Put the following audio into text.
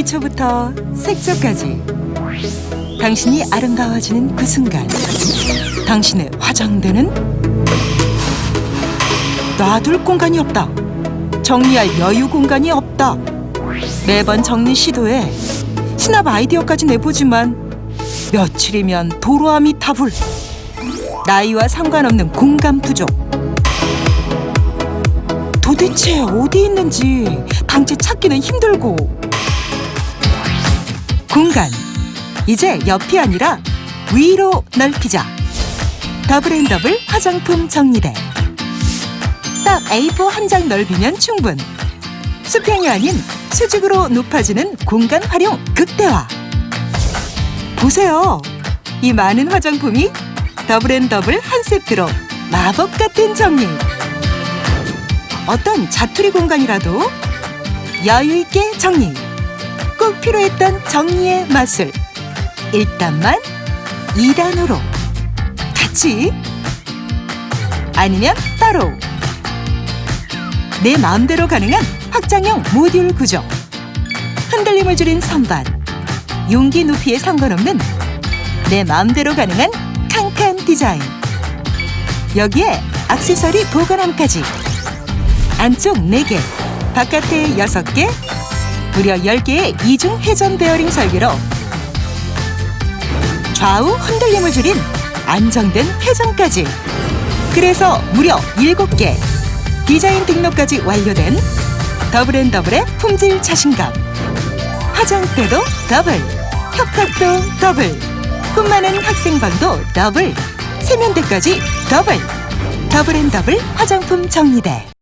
기초부터 색조까지. 당신이 아름다워지는 그 순간 당신의 화장대는 놔둘 공간이 없다. 정리할 여유 공간이 없다. 매번 정리 시도에 신압 아이디어까지 내보지만 며칠이면 도로아미 타불. 나이와 상관없는 공간 부족. 도대체 어디 있는지 당체 찾기는 힘들고 공간. 이제 옆이 아니라 위로 넓히자. 더블 앤 더블 화장품 정리대. 딱 A4 한 장 넓이면 충분. 수평이 아닌 수직으로 높아지는 공간 활용 극대화. 보세요. 이 많은 화장품이 더블 앤 더블 한 세트로 마법 같은 정리. 어떤 자투리 공간이라도 여유 있게 정리. 꼭 필요했던 정리의 마술. 1단만 2단으로 같이 아니면 따로 내 마음대로 가능한 확장형 모듈 구조. 흔들림을 줄인 선반. 용기 높이에 상관없는 내 마음대로 가능한 칸칸 디자인. 여기에 액세서리 보관함까지. 안쪽 4개, 바깥에 6개, 무려 10개의 이중 회전 베어링 설계로 좌우 흔들림을 줄인 안정된 회전까지. 그래서 무려 7개, 디자인 등록까지 완료된 더블앤더블의 품질 자신감. 화장대도 더블, 협탁도 더블, 꿈 많은 학생방도 더블, 세면대까지 더블. 더블앤더블 화장품 정리대.